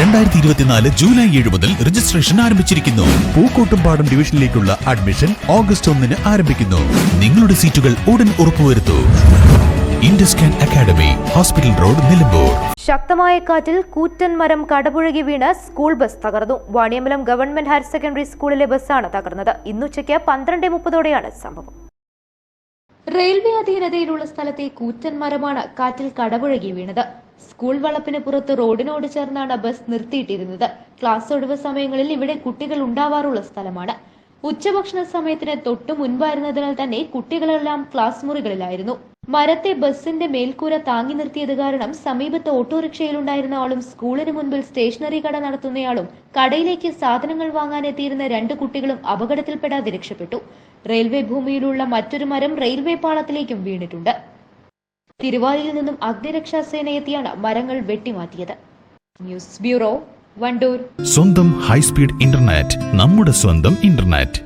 രണ്ടായിരത്തി ഇരുപത്തിനാല് ജൂലൈ ഏഴ് മുതൽ രജിസ്ട്രേഷൻ ആരംഭിച്ചിരിക്കുന്നു. പൂക്കോട്ടുംപാടം ഡിവിഷനിലേക്കുള്ള അഡ്മിഷൻ ഓഗസ്റ്റ് ഒന്നിന് ആരംഭിക്കുന്നു. നിങ്ങളുടെ സീറ്റുകൾ ഉടൻ ഉറപ്പുവരുത്തൂ. Induscan academy hospital road Nilambur. ശക്തമായ കാറ്റിൽ കൂറ്റൻ മരം കടപുഴകി വീണ് സ്കൂൾ ബസ് തകർന്നു. വാണിയമ്പലം ഗവൺമെന്റ് ഹയർ സെക്കൻഡറി സ്കൂളിലെ ബസ്സാണ് തകർന്നത്. ഇന്നുച്ചയ്ക്ക് പന്ത്രണ്ട് മുപ്പതോടെയാണ് സംഭവം. റെയിൽവേ അധീനതയിലുള്ള സ്ഥലത്തെ കൂറ്റൻ മരമാണ് കാറ്റിൽ കടപുഴകി വീണത്. സ്കൂൾ വളപ്പിന് പുറത്ത് റോഡിനോട് ചേർന്നാണ് ബസ് നിർത്തിയിട്ടിരുന്നത്. ക്ലാസ് ഒഴിവ് സമയങ്ങളിൽ ഇവിടെ കുട്ടികൾ ഉണ്ടാവാറുള്ള സ്ഥലമാണ്. ഉച്ചഭക്ഷണ സമയത്തിന് തൊട്ടു മുൻപായിരുന്നതിനാൽ തന്നെ കുട്ടികളെല്ലാം ക്ലാസ് മുറികളിലായിരുന്നു. മരത്തെ ബസിന്റെ മേൽക്കൂര താങ്ങി നിർത്തിയത് കാരണം സമീപത്ത് ഓട്ടോറിക്ഷയിലുണ്ടായിരുന്ന ആളും സ്കൂളിന് മുൻപിൽ സ്റ്റേഷനറി കട നടത്തുന്നയാളും കടയിലേക്ക് സാധനങ്ങൾ വാങ്ങാനെത്തിയിരുന്ന രണ്ട് കുട്ടികളും അപകടത്തിൽപ്പെടാതെ രക്ഷപ്പെട്ടു. റെയിൽവേ ഭൂമിയിലുള്ള മറ്റൊരു മരം റെയിൽവേ പാളത്തിലേക്കും വീണിട്ടുണ്ട്. തിരുവാലിയിൽ നിന്നും അഗ്നിരക്ഷാസേന എത്തിയാണ് മരങ്ങൾ വെട്ടിമാറ്റിയത്. News bureau Wandoor. സ്വന്തം ഹൈസ്പീഡ് ഇന്റർനെറ്റ് നമ്മുടെ സ്വന്തം ഇന്റർനെറ്റ്.